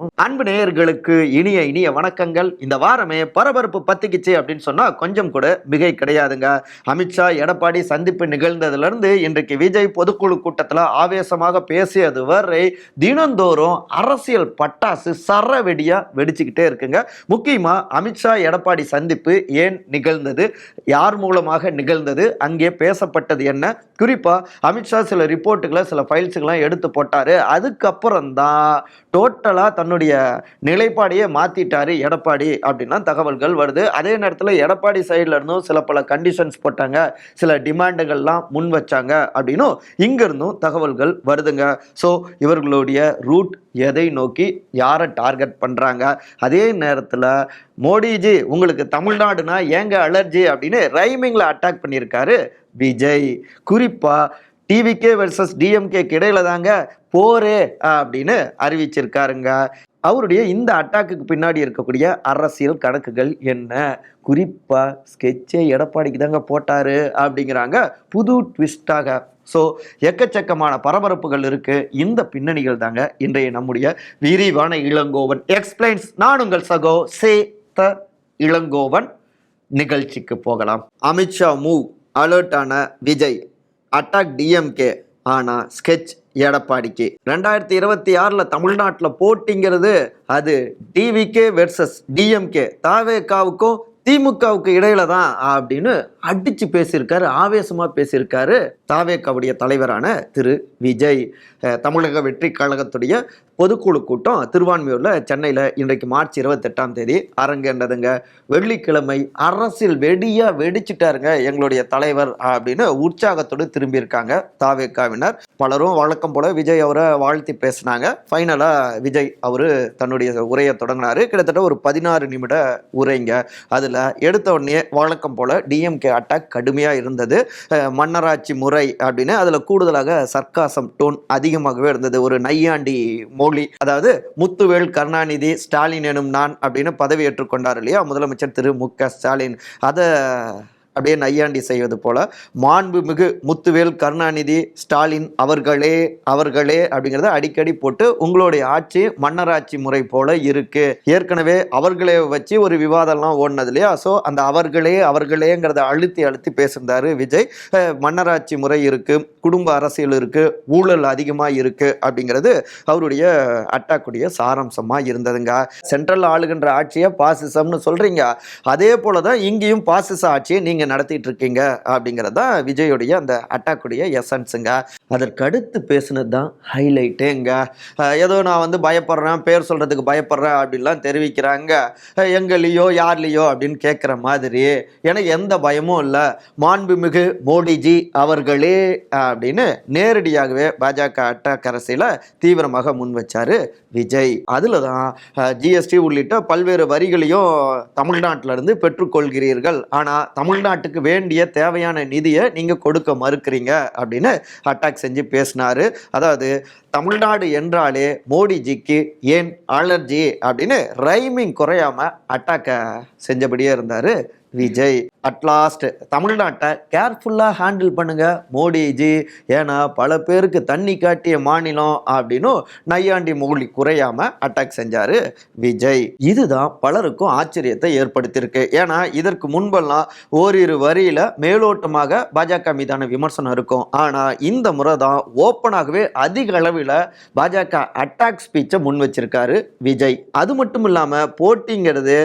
அன்பு நேயர்களுக்கு இனிய இனிய வணக்கங்கள். இந்த வாரமே பரபரப்பு பத்திக்குச்சு அப்படின்னு சொன்னா கொஞ்சம் கூட மிகை கிடையாதுங்க. அமித்ஷா எடப்பாடி சந்திப்பு நிகழ்ந்ததுல இருந்து இன்றைக்கு விஜய் பொதுக்குழு கூட்டத்துல ஆவேசமாக பேசியது வரை தினந்தோறும் அரசியல் பட்டாசு சரவெடியாக வெடிச்சுக்கிட்டே இருக்குங்க. முக்கியமா அமித்ஷா எடப்பாடி சந்திப்பு ஏன் நிகழ்ந்தது? யார் மூலமாக நிகழ்ந்தது? அங்கே பேசப்பட்டது என்ன? குறிப்பா அமித்ஷா சில ரிப்போர்ட்டுகளை சில ஃபைல்ஸுக்கெல்லாம் எடுத்து போட்டாரு. அதுக்கப்புறம் தான் டோட்டலாக தன்னுடைய நிலைப்பாடையே மாற்றிட்டாரு எடப்பாடி அப்படின்லாம் தகவல்கள் வருது. அதே நேரத்தில் எடப்பாடி சைடில் இருந்தும் சில பல கண்டிஷன்ஸ் போட்டாங்க. சில டிமாண்டுகள்லாம் முன் வச்சாங்க அப்படின்னும் இங்கேருந்தும் தகவல்கள் வருதுங்க. ஸோ இவர்களுடைய ரூட் எதை நோக்கி யாரை டார்கெட் பண்ணுறாங்க அதே நேரத்தில் மோடிஜி உங்களுக்கு தமிழ்நாடுனா ஏங்க அலர்ஜி அப்படின்னு ரைமிங்கில் அட்டாக் பண்ணியிருக்காரு விஜய். குறிப்பாக டிவிகே வெர்சஸ் டிஎம்கேக்கு இடையில தாங்க போர் அப்படின்னு அறிவிச்சிருக்காருங்க. அவருடைய இந்த அட்டாக்குக்கு பின்னாடி இருக்கக்கூடிய அரசியல் கணக்குகள் என்ன? குறிப்பா ஸ்கெட்சே எடப்பாடிக்கு தாங்க போட்டாரு அப்படிங்கிறாங்க. புது ட்விஸ்டாக ஸோ எக்கச்சக்கமான பரபரப்புகள் இருக்கு. இந்த பின்னணிகள் தாங்க இன்றைய நம்முடைய விரிவான இளங்கோவன். எக்ஸ்பிளைன்ஸ் நான் உங்கள் சகோ சேத்த இளங்கோவன். நிகழ்ச்சிக்கு போகலாம். அமித்ஷா மூவ் அலர்ட்டான விஜய். அட்டாக் டிஎம்கே ஆனா ஸ்கெட்ச் எடப்பாடிக்கு. ரெண்டாயிரத்தி இருபத்தி ஆறில் தமிழ்நாட்டில் போட்டிங்கிறது அது டிவிகே வெர்சஸ் டிஎம்கே தாவேகாவுக்கும் திமுகவுக்கு இடையில தான் அப்படின்னு அடிச்சு பேசியிருக்காரு ஆவேசமாக பேசியிருக்காரு தாவேகாவுடைய தலைவரான திரு விஜய். தமிழக வெற்றி கழகத்துடைய பொதுக்குழு கூட்டம் திருவான்மையூரில் சென்னையில் இன்றைக்கு மார்ச் இருபத்தெட்டாம் தேதி அரங்கேண்டதுங்க வெள்ளிக்கிழமை அரசியல் வெடியாக வெடிச்சிட்டாருங்க எங்களுடைய தலைவர் அப்படின்னு உற்சாகத்தோடு திரும்பியிருக்காங்க தாவேக்காவினர். பலரும் வழக்கம் போல விஜய் அவரை வாழ்த்தி பேசினாங்க. ஃபைனலாக விஜய் அவர் தன்னுடைய உரையை தொடங்கினாரு. கிட்டத்தட்ட ஒரு பதினாறு நிமிட உரைங்க. அதில் எடுத்த உடனே வழக்கம் போல டிஎம்கே அட்டாக் கடுமையா இருந்தது. மன்னராட்சி முறை அப்படின்னு அதுல கூடுதலாக சர்க்காசம் டோன் அதிகமாகவே இருந்தது. ஒரு நையாண்டி மொழி அதாவது முத்துவேல் கருணாநிதி ஸ்டாலின் எனும் நான் அப்படின்னு பதவி ஏற்றுக்கொண்டார் இல்லையா? முதலமைச்சர் திரு மு க ஸ்டாலின். அதை அப்படியே நையாண்டி செய்வது போல மாண்புமிகு முத்துவேல் கருணாநிதி ஸ்டாலின் அவர்களே அவர்களே அப்படிங்கிறத அடிக்கடி போட்டு உங்களுடைய ஆட்சி மன்னராட்சி முறை போல இருக்கு. ஏற்கனவே அவர்களே வச்சு ஒரு விவாதம்லாம் ஓடினது இல்லையா? ஸோ அந்த அவர்களே அவர்களேங்கிறத அழுத்தி அழுத்தி பேசியிருந்தாரு விஜய். மன்னராட்சி முறை இருக்கு குடும்ப அரசியல் இருக்கு ஊழல் அதிகமாக இருக்கு அப்படிங்கிறது அவருடைய அட்டாக்குடைய சாராம்சமாக இருந்ததுங்க. சென்ட்ரல் ஆளுகின்ற ஆட்சியை பாசிசம்னு சொல்றீங்க. அதே போல தான் இங்கேயும் பாசிச ஆட்சியை நீங்கள் நடத்திட்டு இருக்கீங்க அப்படிங்கிறது தான் விஜயுடைய அந்த அட்டாக்குடைய எசன்ஸுங்க அதற்கு அடுத்து பேசுனது தான் ஹைலைட்டேங்க ஏதோ நான் வந்து பயப்படுறேன் பேர் சொல்றதுக்கு பயப்படுறேன் அப்படின்லாம் தெரிவிக்கிறாங்க. எங்கள்லையோ எங்களையோ யார்லையோ அப்படின்னு கேட்குற மாதிரி. எனக்கு எந்த பயமும் இல்லை. மாண்புமிகு மோடிஜி அவர்களே அப்படின்னு நேரடியாகவே பாஜக அட்டாக் அரசியல தீவிரமாக முன் வச்சார் விஜய். அதில் தான் ஜிஎஸ்டி உள்ளிட்ட பல்வேறு வரிகளையும் தமிழ்நாட்டிலிருந்து பெற்றுக்கொள்கிறீர்கள். ஆனால் தமிழ்நாட்டுக்கு வேண்டிய தேவையான நிதியை நீங்கள் கொடுக்க மறுக்கிறீங்க அப்படின்னு அட்டாக் செஞ்சு பேசினாரு. அதாவது தமிழ்நாடு என்றாலே மோடிஜிக்கு ஏன் அலர்ஜி அப்படின்னு ரைமிங் குறையாம அட்டாக்கை செஞ்சபடியே இருந்தார். விஜய் அட்லாஸ்ட் தமிழ்நாட்டை கேர்ஃபுல்லாக ஹேண்டில் பண்ணுங்க மோடிஜி. ஏன்னா பல பேருக்கு தண்ணி காட்டிய மாநிலம் அப்படின்னு நையாண்டி மொழி குறையாம அட்டாக் செஞ்சாரு விஜய். இதுதான் பலருக்கும் ஆச்சரியத்தை ஏற்படுத்தியிருக்கு. ஏன்னா இதற்கு முன்பெல்லாம் ஓரிரு வரியில மேலோட்டமாக பாஜக மீதான விமர்சனம் இருக்கும். ஆனா இந்த முறை தான் ஓப்பனாகவே அதிக அளவில் பாஜக அட்டாக் ஸ்பீச்சை முன் வச்சிருக்காரு விஜய். அது மட்டும் இல்லாமல் போட்டிங்கிறது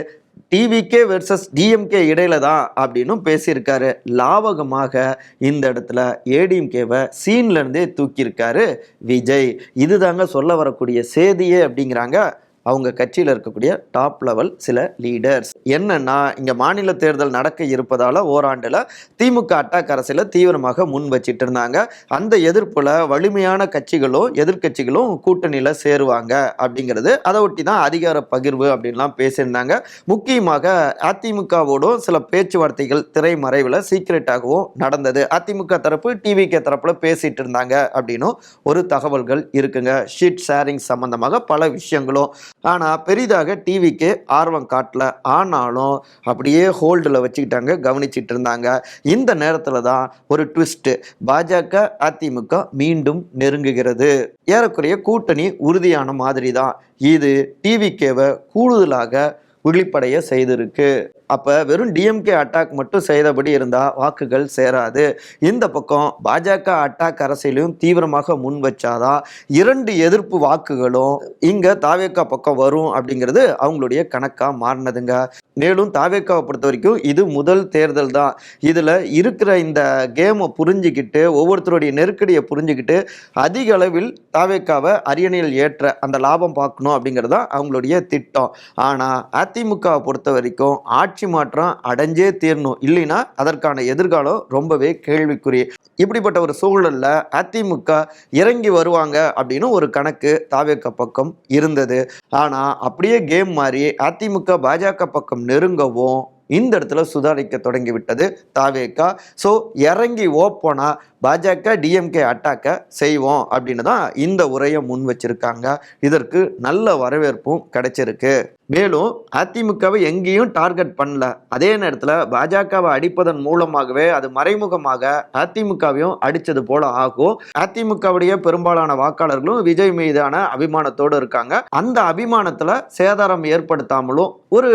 டிவிகே வெர்சஸ் டிஎம்கே இடையில தான் அப்படின்னும் பேசியிருக்காரு. லாவகமாக இந்த இடத்துல ஏடிஎம்கேவை சீன்ல இருந்தே தூக்கியிருக்காரு விஜய். இதுதாங்க சொல்ல வரக்கூடிய சேதியே அப்படிங்கிறாங்க அவங்க கட்சியில் இருக்கக்கூடிய டாப் லெவல் சில லீடர்ஸ் என்னன்னா இங்க மாநில தேர்தல் நடக்க இருப்பதால ஓராண்டுல திமுக அட்டாக் அரசியல தீவிரமாக முன் வச்சிட்டு இருந்தாங்க அந்த எதிர்ப்புல வலிமையான கட்சிகளும் எதிர்க்கட்சிகளும் கூட்டணியில் சேருவாங்க அப்படிங்கிறது. அதை ஒட்டி தான் அதிகார பகிர்வு அப்படின்லாம் பேசியிருந்தாங்க. முக்கியமாக அதிமுகவோடும் சில பேச்சுவார்த்தைகள் திரைமறைவில் சீக்கிரட்டாகவும் நடந்தது. அதிமுக தரப்பு டிவிகே தரப்புல பேசிட்டு இருந்தாங்க அப்படின்னும் ஒரு தகவல்கள் இருக்குங்க. ஷீட் ஷேரிங் சம்பந்தமாக பல விஷயங்களும். ஆனால் பெரிதாக டிவிக்கு ஆர்வம் காட்டல. ஆனாலும் அப்படியே ஹோல்டில் வச்சுக்கிட்டாங்க கவனிச்சிட்டு இருந்தாங்க. இந்த நேரத்தில் தான் ஒரு ட்விஸ்ட்டு பாஜக அதிமுக மீண்டும் நெருங்குகிறது. ஏறக்குறைய கூட்டணி உறுதியான மாதிரி தான். இது டிவிகேவை கூடுதலாக விழிப்படைய செய்திருக்கு. அப்போ வெறும் டிஎம்கே அட்டாக் மட்டும் செய்தபடி இருந்தால் வாக்குகள் சேராது. இந்த பக்கம் பாஜக அட்டாக் அரசியலையும் தீவிரமாக முன் வச்சாதான் இரண்டு எதிர்ப்பு வாக்குகளும் இங்கே தாவேக்கா பக்கம் வரும் அப்படிங்கிறது அவங்களுடைய கணக்காக மாறினதுங்க. மேலும் தாவேக்காவை பொறுத்த வரைக்கும் இது முதல் தேர்தல் தான். இதில் இருக்கிற இந்த கேமை புரிஞ்சுக்கிட்டு ஒவ்வொருத்தருடைய நெருக்கடியை புரிஞ்சுக்கிட்டு அதிக அளவில் தாவேக்காவை அரியணையில் ஏற்ற அந்த லாபம் பார்க்கணும் அப்படிங்கிறது தான் அவங்களுடைய திட்டம். ஆனால் அதிமுகவை பொறுத்த வரைக்கும் ஆட்சி மாற்றம் அடைஞ்சே தீரணும். இல்லைன்னா அதற்கான எதிர்காலம் ரொம்பவே கேள்விக்குறி. இப்படிப்பட்ட ஒரு சூழலில் அதிமுக இறங்கி வருவாங்க அப்படின்னு ஒரு கணக்கு தாவேக்க பக்கம் இருந்தது. ஆனால் அப்படியே கேம் மாறி அதிமுக பாஜக பக்கம் நெருங்கவும் இந்த இடத்துல சுதாரிக்க தொடங்கிவிட்டது தாவேக்கா. ஸோ இறங்கி ஓப்பனாக பாஜக டிஎம்கே அட்டாக்கை செய்வோம் அப்படின்னு தான் இந்த உரையை முன் வச்சிருக்காங்க. இதற்கு நல்ல வரவேற்பும் கிடைச்சிருக்கு. மேலும் அதிமுகவை எங்கேயும் டார்கெட் பண்ணல. அதே நேரத்தில் பாஜகவை அடிப்பதன் மூலமாகவே அது மறைமுகமாக அதிமுகவையும் அடித்தது போல ஆகும். அதிமுகவுடைய பெரும்பாலான வாக்காளர்களும் விஜய் மீதான அபிமானத்தோடு இருக்காங்க. அந்த அபிமானத்தில் சேதாரம் ஏற்படுத்தாமலும் ஒரு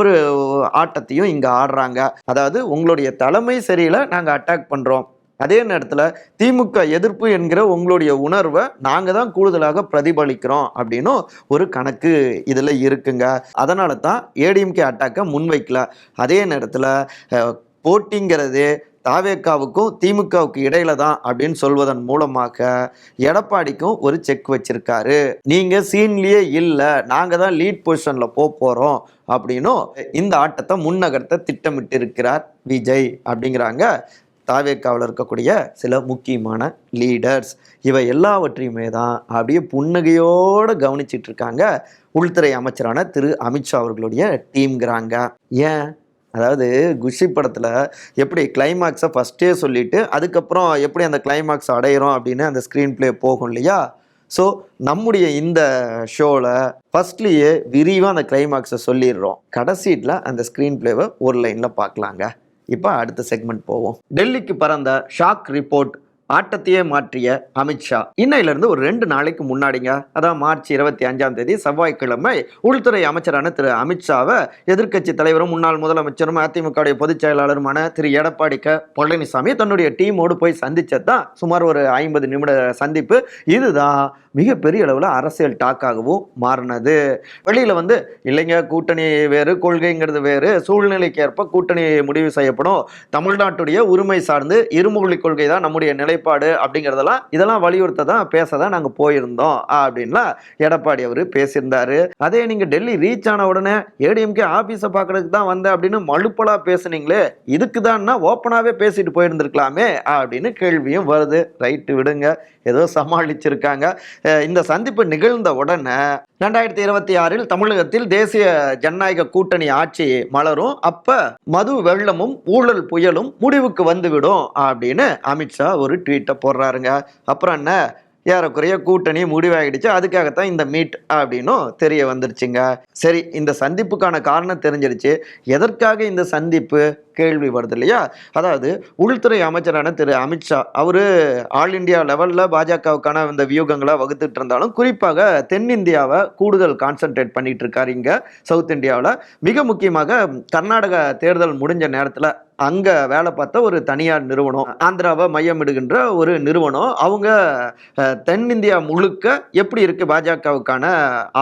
ஒரு ஆட்டத்தையும் இங்கே ஆடுறாங்க. அதாவது உங்களுடைய தலைமை சரியில்லை நாங்கள் அட்டாக் பண்ணுறோம் அதே நேரத்தில் திமுக எதிர்ப்பு என்கிற உங்களுடைய உணர்வை நாங்கள் தான் கூடுதலாக பிரதிபலிக்கிறோம் அப்படின்னும் ஒரு கணக்கு இதில் இருக்குங்க. அதனால தான் ஏடிஎம்கே அட்டாக்கை முன்வைக்கல. அதே நேரத்தில் போட்டிங்கிறது தாவேக்காவுக்கும் திமுகவுக்கு இடையில தான் அப்படின்னு சொல்வதன் மூலமாக எடப்பாடிக்கும் ஒரு செக் வச்சிருக்காரு. நீங்க சீன்லயே இல்லை நாங்க தான் லீட் பொசிஷன்ல போக போறோம் அப்படின்னும் இந்த ஆட்டத்தை முன்னகர்த்த திட்டமிட்டு இருக்கிறார் விஜய் அப்படிங்கிறாங்க. தாவேக்காவில் இருக்கக்கூடிய சில முக்கியமான லீடர்ஸ் இவை எல்லாவற்றையுமே தான் அப்படியே புன்னகையோடு கவனிச்சிட்டு இருக்காங்க உள்துறை அமைச்சரான திரு அமித்ஷா அவர்களுடைய டீம்ங்கிறாங்க. ஏன்? அதாவது குஷி படத்தில் எப்படி கிளைமாக்ஸை ஃபஸ்ட்டே சொல்லிவிட்டு அதுக்கப்புறம் எப்படி அந்த கிளைமாக்ஸ் அடையிறோம் அப்படின்னு அந்த ஸ்க்ரீன் ப்ளே போகும் இல்லையா? ஸோ நம்முடைய இந்த ஷோவில் ஃபஸ்ட்லேயே விரிவாக அந்த கிளைமாக்ஸை சொல்லிடுறோம். கடைசீட்டில் அந்த ஸ்க்ரீன் ப்ளேவை ஒரு லைனில் பார்க்கலாங்க. இப்போ அடுத்த செக்மெண்ட் போவோம். டெல்லிக்கு பறந்த ஷாக் ரிப்போர்ட் ஆட்டத்தையே மாற்றிய அமித்ஷா இன்னையிலிருந்து ஒரு ரெண்டு நாளைக்கு முன்னாடிங்க அதான் மார்ச் இருபத்தி அஞ்சாம் தேதி செவ்வாய்க்கிழமை உள்துறை அமைச்சரான திரு அமித்ஷாவை எதிர்க்கட்சி தலைவரும் முன்னாள் முதலமைச்சரும் அதிமுகவுடைய பொதுச் செயலாளருமான திரு எடப்பாடி க. பழனிசாமி தன்னுடைய டீமோடு போய் சந்திச்சது தான் சுமார் ஒரு ஐம்பது நிமிட சந்திப்பு. இதுதான் மிகப்பெரிய அளவில் அரசியல் டாக்காகவும் மாறினது. வெளியில் வந்து இல்லைங்க கூட்டணி வேறு கொள்கைங்கிறது வேறு சூழ்நிலைக்கு ஏற்ப கூட்டணி முடிவு செய்யப்படும். தமிழ்நாட்டுடைய உரிமை சார்ந்து இருமொழி கொள்கை தான் நம்முடைய நிலைப்பாடு அப்படிங்கிறதெல்லாம் இதெல்லாம் வலியுறுத்த தான் பேச தான் நாங்கள் போயிருந்தோம் அப்படின்லாம் எடப்பாடி அவர் பேசியிருந்தாரு. அதே நீங்கள் டெல்லி ரீச் ஆன உடனே ஏடிஎம்கே ஆஃபீஸை பார்க்கறதுக்கு தான் வந்தேன் அப்படின்னு மழுப்பலாக பேசுனீங்களே இதுக்கு தான்னா ஓப்பனாகவே பேசிட்டு போயிருந்துருக்கலாமே அப்படின்னு கேள்வியும் வருது. ரைட்டு விடுங்க. ஏதோ சமாளிச்சிருக்காங்க. இந்த சந்திப்பு நிகழ்ந்த உடனே ரெண்டாயிரத்தி இருபத்தி ஆறில் தமிழகத்தில் தேசிய ஜனநாயக கூட்டணி ஆட்சி மலரும். அப்ப மது வெள்ளமும் ஊழல் புயலும் முடிவுக்கு வந்துவிடும் அப்படின்னு அமித்ஷா ஒரு ட்வீட்டை போடுறாருங்க. அப்புறம் என்ன? ஏறக்குறைய கூட்டணி முடிவாகிடுச்சு அதுக்காகத்தான் இந்த மீட் அப்படின்னும் தெரிய வந்துருச்சுங்க. சரி இந்த சந்திப்புக்கான காரணம் தெரிஞ்சிருச்சு. எதற்காக இந்த சந்திப்பு? கேள்வி வருது இல்லையா? அதாவது உள்துறை அமைச்சரான திரு அமித்ஷா அவர் ஆல் இந்தியா லெவலில் பாஜகவுக்கான இந்த வியூகங்களை வகுத்துட்டு இருந்தாலும் குறிப்பாக தென்னிந்தியாவை கூடுதல் கான்சென்ட்ரேட் பண்ணிட்டு இருக்காரு இங்கே சவுத் இந்தியாவில் மிக முக்கியமாக கர்நாடக தேர்தல் முடிஞ்ச நேரத்தில் அங்கே வேலை பார்த்த ஒரு தனியார் நிறுவனம் ஆந்திராவை மையமிடுகின்ற ஒரு நிறுவனம். அவங்க தென்னிந்தியா முழுக்க எப்படி இருக்கு பாஜகவுக்கான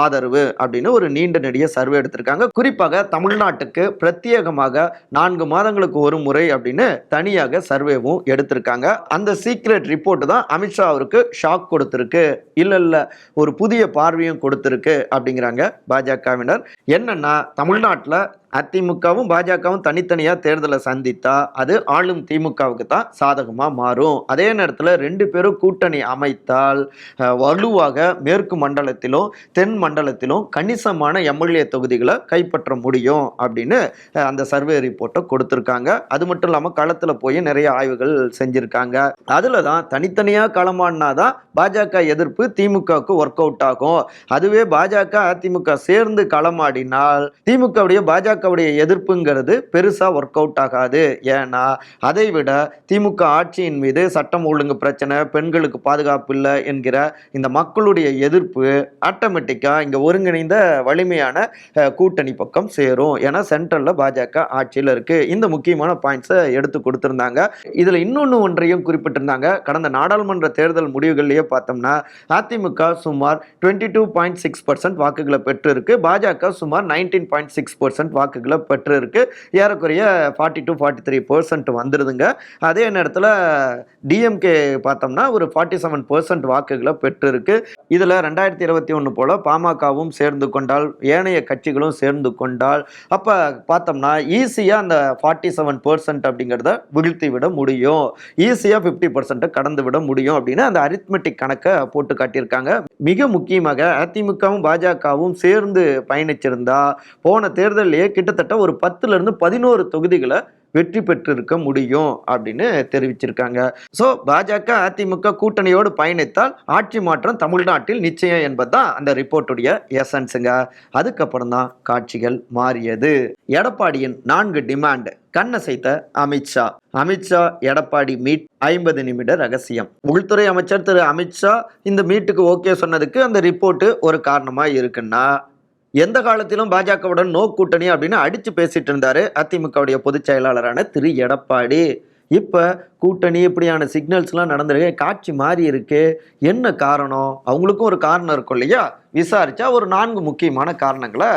ஆதரவு அப்படின்னு ஒரு நீண்ட நெடிய சர்வே எடுத்திருக்காங்க. குறிப்பாக தமிழ்நாட்டுக்கு பிரத்யேகமாக நான்கு மாதங்களுக்கு ஒரு முறை அப்படின்னு தனியாக சர்வேவும் எடுத்திருக்காங்க. அந்த சீக்ரெட் ரிப்போர்ட் தான் அமித்ஷா அவருக்கு ஷாக் கொடுத்துருக்கு. இல்ல இல்ல ஒரு புதிய பார்வையும் கொடுத்துருக்கு அப்படிங்கிறாங்க பாஜகவினர். என்னன்னா தமிழ்நாட்டில் அதிமுகவும் பாஜகவும் தனித்தனியாக தேர்தலை சந்தித்தா அது ஆளும் திமுகவுக்கு தான் சாதகமாக மாறும். அதே நேரத்தில் ரெண்டு பேரும் கூட்டணி அமைத்தால் வலுவாக மேற்கு மண்டலத்திலும் தென் மண்டலத்திலும் கணிசமான எம்எல்ஏ தொகுதிகளை கைப்பற்ற முடியும் அப்படின்னு அந்த சர்வே ரிப்போர்ட்டை கொடுத்துருக்காங்க. அது மட்டும் இல்லாமல் களத்தில் போய் நிறைய ஆய்வுகள் செஞ்சுருக்காங்க. அதில் தான் தனித்தனியாக களமாடினா தான் பாஜக எதிர்ப்பு திமுகவுக்கு ஒர்க் அவுட் ஆகும். அதுவே பாஜக அதிமுக சேர்ந்து களமாடினால் திமுகவுடைய பாஜகவுடைய எதிர்ப்புங்கிறது பெருசாக ஒர்க் அவுட் ஆகாது. ஏன்னா அதை விட திமுக ஆட்சியின் மீது சட்டம் ஒழுங்கு பிரச்சனை பெண்களுக்கு பாதுகாப்பு இல்லை என்கிற இந்த மக்களுடைய எதிர்ப்பு ஆட்டோமேட்டிக்காக இங்கே ஒருங்கிணைந்த வலிமையான கூட்டணி பக்கம் சேரும். ஏன்னா சென்ட்ரலில் பாஜக ஆட்சியில் இருக்குது இந்த முக்கியமான பாயிண்ட்ஸை எடுத்து கொடுத்துருந்தாங்க. இதில் இன்னொன்று ஒன்றையும் குறிப்பிட்டிருந்தாங்க. கடந்த நாடாளுமன்ற தேர்தல் முடிவுகள்லேயே பார்த்தோம்னா அதிமுக சுமார் twenty two point six percent வாக்குகளை பெற்றிருக்கு. பாஜக சுமார் நைன்டீன் பாயிண்ட் சிக்ஸ் பர்சன்ட் வாக்குகளை பெற்றிருக்கு. ஏறக்குறைய forty two forty three percent வந்துடுதுங்க அதே நேரத்தில் டிஎம்கே பார்த்தோம்னா ஒரு ஃபார்ட்டி செவன் பர்சன்ட் வாக்குகளை பெற்றிருக்கு. இதில் ரெண்டாயிரத்தி இருபத்தி ஒன்று போல் பாமகவும் சேர்ந்து கொண்டால் ஏனைய கட்சிகளும் சேர்ந்து கொண்டால் அப்போ பார்த்தோம்னா ஈஸியாக அந்த ஃபார்ட்டி ஃபார்ட்டி செவன் பர்சன்ட் அப்படிங்கிறத வீழ்த்தி விட முடியும் ஈஸியாக ஃபிஃப்டி பர்சன்ட்டை கடந்து விட முடியும் அப்படின்னு அந்த அரித்மெட்டிக் கணக்கை போட்டு காட்டியிருக்காங்க. மிக முக்கியமாக அதிமுகவும் பாஜகவும் சேர்ந்து பயணிச்சிருந்தா போன தேர்தலிலேயே கிட்டத்தட்ட ஒரு பத்துலேருந்து பதினோரு தொகுதிகளை வெற்றி பெற்றிருக்க முடியும் அப்படின்னு தெரிவிச்சிருக்காங்க. ஸோ பாஜக அதிமுக கூட்டணியோடு பயணித்தால் ஆட்சி மாற்றம் தமிழ்நாட்டில் நிச்சயம் என்பதுதான் அந்த ரிப்போர்ட்டுடைய எசன்ஸுங்க. அதுக்கப்புறம் தான் காட்சிகள் மாறியது. எடப்பாடியின் நான்கு டிமாண்ட் கண்ணசைத்த அமித்ஷா அமித்ஷா எடப்பாடி மீட் ஐம்பது நிமிட ரகசியம். உள்துறை அமைச்சர் திரு அமித்ஷா இந்த மீட்டுக்கு ஓகே சொன்னதுக்கு அந்த ரிப்போர்ட்டு ஒரு காரணமாக இருக்குன்னா எந்த காலத்திலும் பாஜகவுடன் நோ கூட்டணி அப்படின்னு அடித்து பேசிட்டு இருந்தார் அதிமுகவுடைய பொதுச் செயலாளரான திரு எடப்பாடி. இப்போ கூட்டணி இப்படியான சிக்னல்ஸ்லாம் நடந்திருக்கு காட்சி மாறி இருக்கு. என்ன காரணம்? அவங்களுக்கும் ஒரு காரணம் இருக்கும் இல்லையா? விசாரித்தா ஒரு நான்கு முக்கியமான காரணங்களை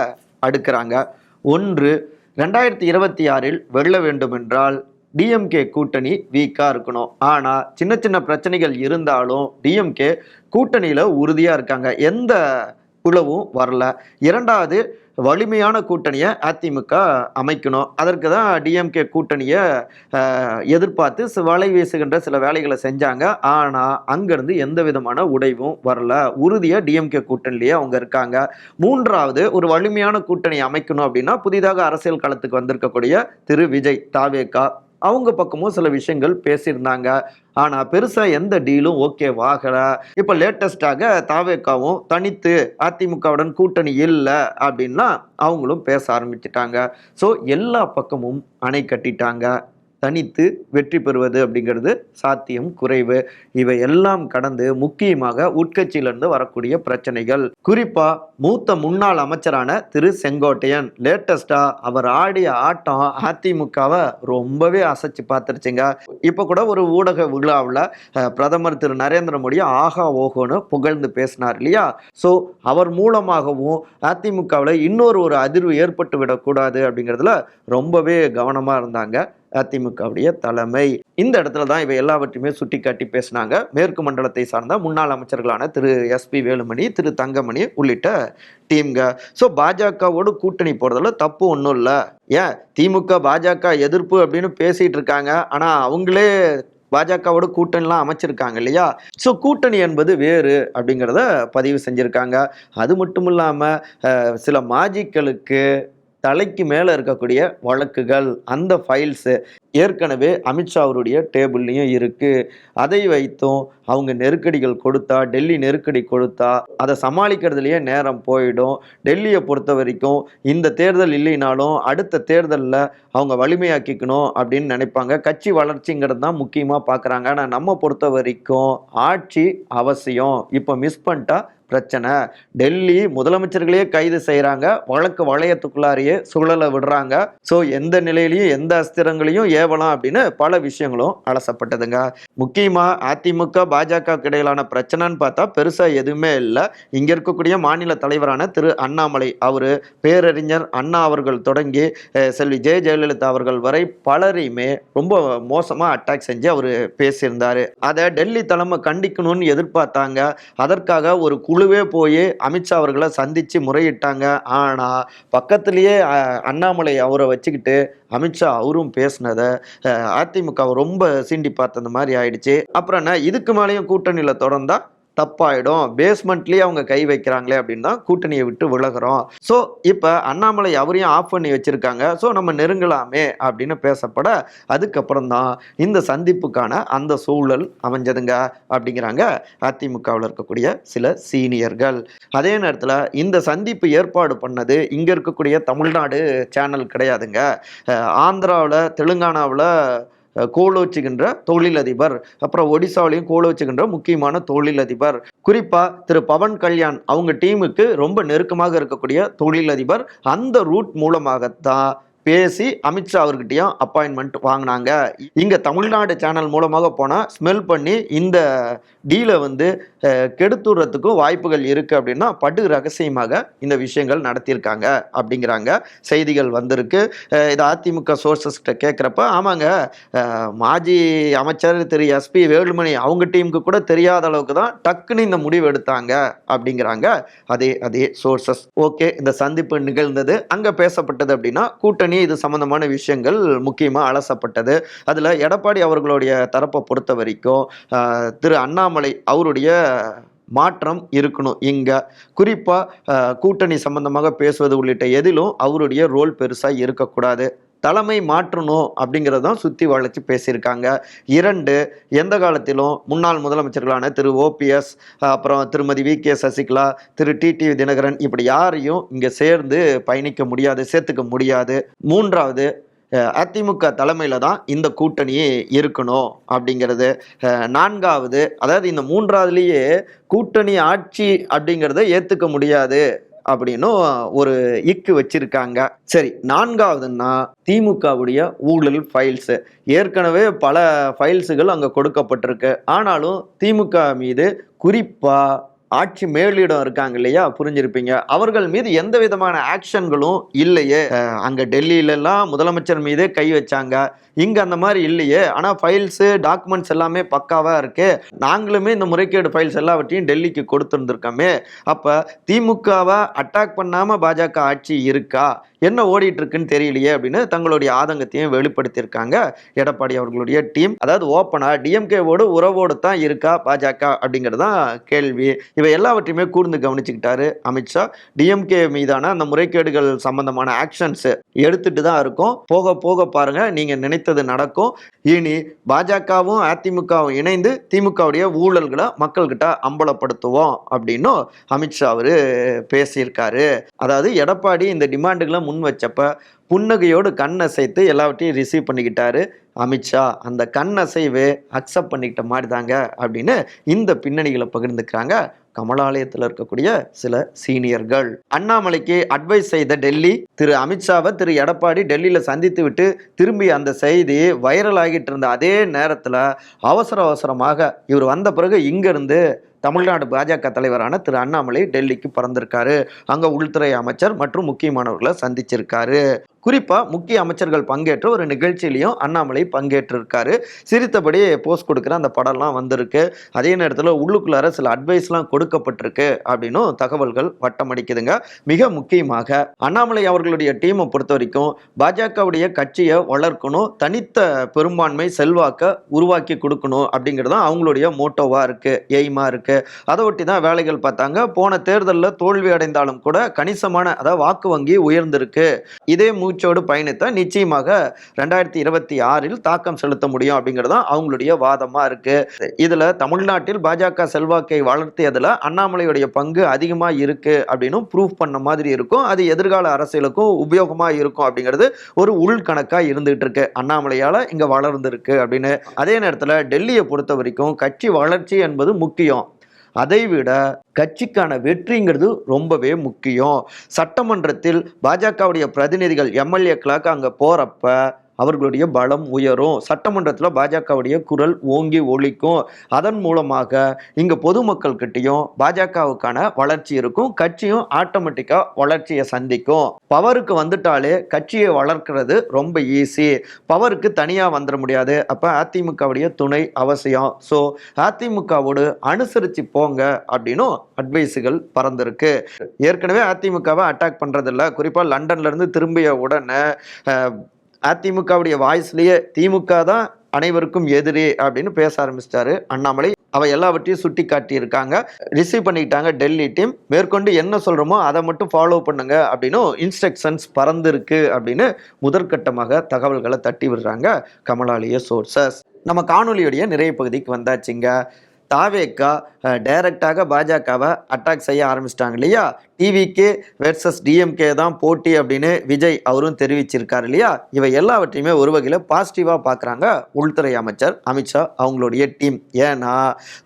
அடுக்கிறாங்க. ஒன்று ரெண்டாயிரத்தி இருபத்தி ஆறில் வெல்ல வேண்டுமென்றால் டிஎம்கே கூட்டணி வீக்காக இருக்கணும். ஆனால் சின்ன சின்ன பிரச்சனைகள் இருந்தாலும் டிஎம்கே கூட்டணியில் உறுதியாக இருக்காங்க. எந்த குழுவும் வரல. இரண்டாவது வலிமையான கூட்டணியை அதிமுக அமைக்கணும். அதற்கு தான் டிஎம்கே கூட்டணியை எதிர்பார்த்து வலை வீசுகின்ற சில வேலைகளை செஞ்சாங்க. ஆனால் அங்கேருந்து எந்த விதமான உடைவும் வரல. உறுதியாக டிஎம்கே கூட்டணிலேயே அவங்க இருக்காங்க. மூன்றாவது ஒரு வலிமையான கூட்டணி அமைக்கணும் அப்படின்னா புதிதாக அரசியல் களத்துக்கு வந்திருக்கக்கூடிய திரு. விஜய் தாவேகா அவங்க பக்கமும் சில விஷயங்கள் பேசியிருந்தாங்க. ஆனால் பெருசாக எந்த டீலும் ஓகே ஆகல இப்போ லேட்டஸ்டாக தாவேக்காவும் தனித்து அதிமுகவுடன் கூட்டணி இல்லை அப்படின்னா அவங்களும் பேச ஆரம்பிச்சிட்டாங்க. ஸோ எல்லா பக்கமும் அணை கட்டிட்டாங்க. தனித்து வெற்றி பெறுவது அப்படிங்கிறது சாத்தியம் குறைவு. இவை எல்லாம் கடந்து முக்கியமாக உட்கட்சியிலிருந்து வரக்கூடிய பிரச்சனைகள். குறிப்பா மூத்த முன்னாள் அமைச்சரான திரு செங்கோட்டையன் லேட்டஸ்டா அவர் ஆடிய ஆட்டம் அதிமுகவை ரொம்பவே அசைச்சு பார்த்துருச்சுங்க. இப்போ கூட ஒரு ஊடக விழாவில் பிரதமர் திரு நரேந்திர மோடி ஆகா ஓகோன்னு புகழ்ந்து பேசினார் இல்லையா? ஸோ அவர் மூலமாகவும் அதிமுகவில் இன்னொரு ஒரு அதிர்வு ஏற்பட்டு விடக்கூடாது அப்படிங்கிறதுல ரொம்பவே கவனமாக இருந்தாங்க. அதிமுகவுடைய தலைமை. இந்த இடத்துல தான் இவை எல்லாவற்றையுமே சுட்டி காட்டி பேசினாங்க. மேற்கு மண்டலத்தை சார்ந்த முன்னாள் அமைச்சர்களான திரு எஸ்பி வேலுமணி திரு தங்கமணி உள்ளிட்ட டீம்க ஸோ பாஜகவோடு கூட்டணி போகிறதுல தப்பு ஒன்றும் இல்லை. ஏன்? திமுக பாஜக எதிர்ப்பு அப்படின்னு பேசிட்டு இருக்காங்க. ஆனால் அவங்களே பாஜகவோட கூட்டணிலாம் அமைச்சிருக்காங்க இல்லையா? ஸோ கூட்டணி என்பது வேறு அப்படிங்கிறத பதிவு செஞ்சுருக்காங்க. அது மட்டும் இல்லாமல் சில மாஜிக்களுக்கு தலைக்கு மேலே இருக்கக்கூடிய வழக்குகள் அந்த ஃபைல்ஸு ஏற்கனவே அமித்ஷா அவருடைய டேபிள்லையும் இருக்குது அதை வைத்தும் அவங்க நெருக்கடிகள் கொடுத்தா டெல்லி நெருக்கடி கொடுத்தா அதை சமாளிக்கிறதுலையே நேரம் போயிடும். டெல்லியை பொறுத்த வரைக்கும் இந்த தேர்தல் இல்லைனாலும் அடுத்த தேர்தலில் அவங்க வலிமையாக்கிக்கணும் அப்படின்னு நினைப்பாங்க. கட்சி வளர்ச்சிங்கிறது தான் முக்கியமாக பார்க்குறாங்க ஆனால் நம்ம பொறுத்த வரைக்கும் ஆட்சி அவசியம். இப்போ மிஸ் பண்ணிட்டா பிரச்சனை. டெல்லி முதலமைச்சர்களே கைது செய்கிறாங்க வழக்கு வளையத்துக்குள்ளாரையே சூழலை விடுறாங்க. ஸோ எந்த நிலையிலையும் எந்த அஸ்திரங்களையும் ஏவலாம் அப்படின்னு பல விஷயங்களும் அலசப்பட்டதுங்க. முக்கியமாக அதிமுக பாஜக இடையிலான பிரச்சனைன்னு பார்த்தா பெருசாக எதுவுமே இல்லை. இங்கே இருக்கக்கூடிய மாநில தலைவரான திரு அண்ணாமலை அவர் பேரறிஞர் அண்ணா அவர்கள் தொடங்கி செல்வி ஜெய ஜெயலலிதா அவர்கள் வரை பலரையுமே ரொம்ப மோசமாக அட்டாக் செஞ்சு அவர் பேசியிருந்தார். அதை டெல்லி தலைமை கண்டிக்கணும்னு எதிர்பார்த்தாங்க. அதற்காக ஒரு குழு குழுவே போய் அமித்ஷா அவர்களை சந்தித்து முறையிட்டாங்க. ஆனால் பக்கத்துலேயே அண்ணாமலை அவரை வச்சுக்கிட்டு அமித்ஷா அவரும் பேசினதை அதிமுக ரொம்ப சீண்டி பார்த்த மாதிரி ஆயிடுச்சு. அப்புறம் என்ன இதுக்கு மேலேயும் கூட்டணியில் தொடர்ந்தால் தப்பாயிடும். பேஸ்மெண்ட்லேயே அவங்க கை வைக்கிறாங்களே அப்படின்னு தான் கூட்டணியை விட்டு விலகுறோம். ஸோ இப்போ அண்ணாமலை அவரையும் ஆஃப் பண்ணி வச்சுருக்காங்க. ஸோ நம்ம நெருங்கலாமே அப்படின்னு பேசப்பட அதுக்கப்புறம் தான் இந்த சந்திப்புக்கான அந்த சூழல் அமைஞ்சதுங்க அப்படிங்கிறாங்க அதிமுகவில் இருக்கக்கூடிய சில சீனியர்கள். அதே நேரத்தில் இந்த சந்திப்பு ஏற்பாடு பண்ணது இங்கே இருக்கக்கூடிய தமிழ்நாடு சேனல் கிடையாதுங்க. ஆந்திராவில் தெலுங்கானாவில் கோலோச்சுகின்ற தொழிலதிபர். அப்புறம் ஒடிசாவிலையும் கோலோச்சுகின்ற முக்கியமான தொழிலதிபர். குறிப்பாக திரு பவன் கல்யாண் அவங்க டீமுக்கு ரொம்ப நெருக்கமாக இருக்கக்கூடிய தொழிலதிபர். அந்த ரூட் மூலமாகத்தான் பேசி அமித்ஷா அவர்கிட்டயும் அப்பாயின்மெண்ட் வாங்கினாங்க. இங்கே தமிழ்நாடு சேனல் மூலமாக போனால் ஸ்மெல் பண்ணி இந்த டீலை வந்து அஹ், கெடுத்துடுறதுக்கும் வாய்ப்புகள் இருக்குது அப்படின்னா படு ரகசியமாக இந்த விஷயங்கள் நடத்தியிருக்காங்க அப்படிங்கிறாங்க. செய்திகள் வந்திருக்கு. இது அதிமுக சோர்சஸ்கிட்ட கேட்குறப்ப ஆமாங்க மாஜி அமைச்சர் திரு எஸ்பி வேலுமணி அவங்க டீமுக்கு கூட தெரியாத அளவுக்கு தான் டக்குன்னு இந்த முடிவு எடுத்தாங்க அப்படிங்கிறாங்க. அதே அதே சோர்சஸ் ஓகே இந்த சந்திப்பு நிகழ்ந்தது. அங்கே பேசப்பட்டது அப்படின்னா கூட்டணி இது சம்பந்தமான விஷயங்கள் முக்கியமாக அலசப்பட்டது. அதில் எடப்பாடி அவர்களுடைய தரப்பை பொறுத்த வரைக்கும் திரு அண்ணா அண்ணாமலை அவருடைய மாற்றம் இருக்கணும். இங்கே குறிப்பாக கூட்டணி சம்பந்தமாக பேசுவது உள்ளிட்ட எதிலும் அவருடைய ரோல் பெருசாக இருக்கக்கூடாது. தலைமை மாற்றணும் அப்படிங்கிறது தான் சுற்றி வளைச்சி பேசியிருக்காங்க. இரண்டு எந்த காலத்திலும் முன்னாள் முதலமைச்சர்களான திரு ஓபிஎஸ் அப்புறம் திருமதி வி கே சசிகலா திரு டிடி தினகரன் இப்படி யாரையும் இங்கே சேர்ந்து பயணிக்க முடியாது சேர்த்துக்க முடியாது. மூன்றாவது அதிமுக தலைமையில் தான் இந்த கூட்டணியே இருக்கணும் அப்படிங்கிறது. நான்காவது அதாவது இந்த மூன்றாவதுலேயே கூட்டணி ஆட்சி அப்படிங்கிறத ஏற்றுக்க முடியாது அப்படின்னும் ஒரு இக்கு வச்சிருக்காங்க. சரி நான்காவதுன்னா திமுகவுடைய ஊழல் ஃபைல்ஸ் ஏற்கனவே பல ஃபைல்ஸுகள் அங்கே கொடுக்கப்பட்டிருக்கு. ஆனாலும் திமுக மீது குறிப்பாக ஆட்சி மேலிடம் இருக்காங்க இல்லையா? புரிஞ்சிருப்பீங்க. அவர்கள் மீது எந்த விதமான ஆக்ஷன்களும் இல்லையே. அங்கே அங்க முதலமைச்சர் மீதே கை வச்சாங்க. இங்க அந்த மாதிரி இல்லையே. ஆனா ஃபைல்ஸ் டாக்குமெண்ட்ஸ் எல்லாமே பக்காவா இருக்கு. நாங்களுமே இந்த முறைகேடு ஃபைல்ஸ் எல்லாவற்றையும் டெல்லிக்கு கொடுத்துருந்துருக்கோமே. அப்ப திமுகவை அட்டாக் பண்ணாம பாஜக ஆட்சி இருக்கா? என்ன ஓடிட்டு இருக்குன்னு தெரியலையே அப்படின்னு தங்களுடைய ஆதங்கத்தையும் வெளிப்படுத்தியிருக்காங்க. எடப்பாடி அவர்களுடைய டீம். அதாவது ஓப்பனா டிஎம்கேவோடு உறவோடு தான் இருக்கா பாஜக அப்படிங்கிறது தான் கேள்வி. இவை எல்லாவற்றையுமே கூர்ந்து கவனிச்சுக்கிட்டாரு அமித்ஷா. டிஎம்கே மீதான அந்த முறைகேடுகள் சம்பந்தமான ஆக்ஷன்ஸ் எடுத்துட்டு தான் இருக்கும். போக போக பாருங்க நீங்க நினைத்தது நடக்கும். இனி பாஜகவும் அதிமுகவும் இணைந்து திமுகவுடைய ஊழல்களை மக்கள்கிட்ட அம்பலப்படுத்துவோம் அப்படின்னும் அமித்ஷா அவரு பேசியிருக்காரு. அதாவது எடப்பாடி இந்த டிமாண்டுகளை முன் வச்சப்ப புன்னகையோடு கண் அசைத்து எல்லாவற்றையும் ரிசீவ் பண்ணிக்கிட்டாரு. அமித்ஷா அந்த கண் அசைவு அக்செப்ட் பண்ணிக்கிட்ட மாதிரி தாங்க அப்படின்னு இந்த பின்னணிகளை பகிர்ந்துக்கிறாங்க கமலாலயத்தில் இருக்கக்கூடிய சில சீனியர்கள் அண்ணாமலைக்கு அட்வைஸ் செய்த டெல்லி திரு அமித்ஷாவை திரு எடப்பாடி டெல்லியில் சந்தித்து விட்டு திரும்பி அந்த செய்தி வைரல் ஆகிட்டு இருந்த அதே நேரத்தில் அவசர அவசரமாக இவர் வந்த பிறகு இங்கேருந்து தமிழ்நாடு பாஜக தலைவரான திரு அண்ணாமலை டெல்லிக்கு பறந்திருக்காரு. அங்க உள்துறை அமைச்சர் மற்றும் முக்கியமானவர்களை சந்திச்சிருக்காரு. குறிப்பாக முக்கிய அமைச்சர்கள் பங்கேற்ற ஒரு நிகழ்ச்சியிலையும் அண்ணாமலை பங்கேற்றிருக்காரு. சிரித்தபடி போஸ்ட் கொடுக்குற அந்த படம்லாம் வந்திருக்கு. அதே நேரத்தில் உள்ளுக்குள்ளார சில அட்வைஸ்லாம் கொடுக்கப்பட்டிருக்கு அப்படின்னும் தகவல்கள் வட்டமடிக்குதுங்க. மிக முக்கியமாக அண்ணாமலை அவர்களுடைய டீமை பொறுத்த வரைக்கும் பாஜகவுடைய கட்சியை வளர்க்கணும் தனித்த பெரும்பான்மை செல்வாக்க உருவாக்கி கொடுக்கணும் அப்படிங்கிறது தான் அவங்களுடைய மோட்டோவாக இருக்குது எய்மாக இருக்குது அதை ஒட்டி தான் வேலைகள் பார்த்தாங்க. போன தேர்தலில் தோல்வி அடைந்தாலும் கூட கணிசமான அதாவது வாக்கு வங்கி உயர்ந்திருக்கு. இதே மூச்சோடு பயணித்தால் நிச்சயமாக ரெண்டாயிரத்தி இருபத்தி ஆறில் தாக்கம் செலுத்த முடியும் அப்படிங்கிறது தான் அவங்களுடைய வாதமாக இருக்குது இதில் தமிழ்நாட்டில் பாஜக செல்வாக்கை வளர்த்தியதில் அண்ணாமலையுடைய பங்கு அதிகமாக இருக்குது அப்படின்னு ப்ரூவ் பண்ண மாதிரி இருக்கும். அது எதிர்கால அரசியலுக்கும் உபயோகமாக இருக்கும் அப்படிங்கிறது ஒரு உள்கணக்காக இருந்துகிட்டு இருக்கு. அண்ணாமலையால் இங்கே வளர்ந்துருக்கு அப்படின்னு. அதே நேரத்தில் டெல்லியை பொறுத்த வரைக்கும் கட்சி வளர்ச்சி என்பது முக்கியம். அதை விட கட்சிக்கான வெற்றிங்கிறது ரொம்பவே முக்கியம். சட்டமன்றத்தில் பாஜகவுடைய பிரதிநிதிகள் எம்எல்ஏக்களாக அங்கே போகிறப்ப அவர்களுடைய பலம் உயரும். சட்டமன்றத்தில் பாஜகவுடைய குரல் ஓங்கி ஒழிக்கும். அதன் மூலமாக இங்கே பொதுமக்கள்கிட்டையும் பாஜகவுக்கான வளர்ச்சி இருக்கும். கட்சியும் ஆட்டோமேட்டிக்காக வளர்ச்சியை சந்திக்கும். பவருக்கு வந்துட்டாலே கட்சியை வளர்க்கிறது ரொம்ப ஈஸி பவருக்கு தனியாக வந்துட முடியாது. அப்போ அதிமுகவுடைய துணை அவசியம். ஸோ அதிமுகவோடு அனுசரித்து போங்க அப்படின்னும் அட்வைஸுகள் பறந்துருக்கு. ஏற்கனவே அதிமுகவை அட்டாக் பண்ணுறதில்ல குறிப்பாக லண்டன்ல இருந்து திரும்பிய உடனே அதிமுகவுடைய வாய்ஸ்லேயே திமுக தான் அனைவருக்கும் எதிரி அப்படின்னு பேச ஆரம்பிச்சிட்டாரு அண்ணாமலை. அவ எல்லாவற்றையும் சுட்டி காட்டியிருக்காங்க ரிசீவ் பண்ணிக்கிட்டாங்க டெல்லி டீம் மேற்கொண்டு என்ன சொல்கிறோமோ அதை மட்டும் ஃபாலோ பண்ணுங்க அப்படின்னு இன்ஸ்ட்ரக்ஷன்ஸ் பறந்துருக்கு அப்படின்னு முதற்கட்டமாக தகவல்களை தட்டி விடுறாங்க கமலாலய சோர்சஸ் நம்ம காணொலியுடைய நிறைய பகுதிக்கு வந்தாச்சுங்க. தாவேக்கா டைரக்டாக பாஜகவை அட்டாக் செய்ய ஆரம்பிச்சிட்டாங்க இல்லையா? டிவிகே வெர்சஸ் டிஎம்கே தான் போட்டி அப்படின்னு விஜய் அவரும் தெரிவிச்சிருக்காரு இல்லையா? இவை எல்லாவற்றையுமே ஒரு வகையில் பாசிட்டிவாக பார்க்குறாங்க உள்துறை அமைச்சர் அமித்ஷா அவங்களுடைய டீம் ஏன்னா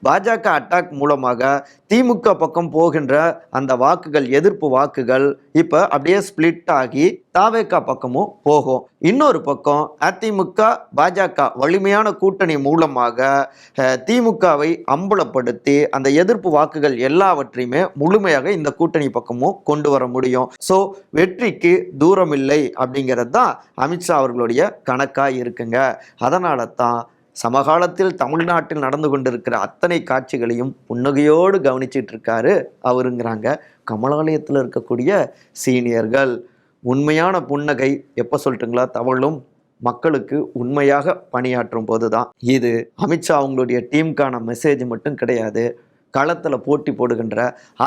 பாஜக அட்டாக் மூலமாக திமுக பக்கம் போகின்ற அந்த வாக்குகள் எதிர்ப்பு வாக்குகள் இப்போ அப்படியே ஸ்பிளிட் ஆகி தாவேக்கா பக்கமும் போகும். இன்னொரு பக்கம் அதிமுக பாஜக வலிமையான கூட்டணி மூலமாக திமுகவை அம்பலப்படுத்தி அந்த எதிர்ப்பு வாக்குகள் எல்லாவற்றையுமே முழுமையாக இந்த கூட்டணி பக்கமும் கொண்டு வர முடியும். ஸோ வெற்றிக்கு தூரம் இல்லை அப்படிங்கிறது தான் அமித்ஷா அவர்களுடைய கணக்காக இருக்குங்க. அதனால தான் சமகாலத்தில் தமிழ்நாட்டில் நடந்து கொண்டிருக்கிற அத்தனை காட்சிகளையும் புன்னகையோடு கவனிச்சிட்டு இருக்காரு அவருங்கிறாங்க. கமலாலயத்தில் இருக்கக்கூடிய சீனியர்கள். உண்மையான புன்னகை எப்போ சொல்லட்டுங்களா? தவழும் மக்களுக்கு உண்மையாக பணியாற்றும் போது தான் இது அமித்ஷா அவங்களுடைய டீமுக்கான மெசேஜ் மட்டும் கிடையாது. களத்தில் போட்டி போடுகின்ற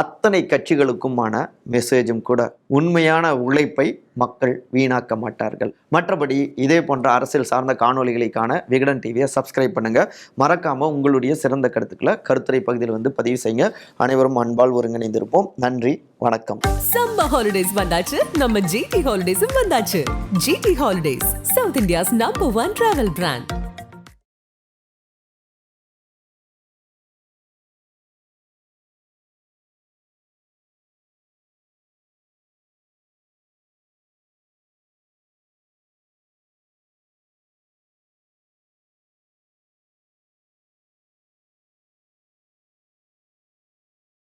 அத்தனை கட்சிகளுக்குமான மெசேஜும் கூட உண்மையான உழைப்பை மக்கள் வீணாக்க மாட்டார்கள். மற்றபடி இதே போன்ற அரசியல் சார்ந்த காணொலிகளுக்கான விகடன் டிவியை சப்ஸ்கிரைப் பண்ணுங்க. மறக்காம உங்களுடைய சிறந்த கருத்துக்களை கருத்துரை பகுதியில் வந்து பதிவு செய்யுங்க. அனைவரும் அன்பால் ஒருங்கிணைந்திருப்போம். நன்றி வணக்கம். சம்மர் ஹாலிடேஸ் வந்தாச்சு. நம்ம ஜிடி ஹாலிடேஸும் வந்தாச்சு. GT holidays South India's number one travel brand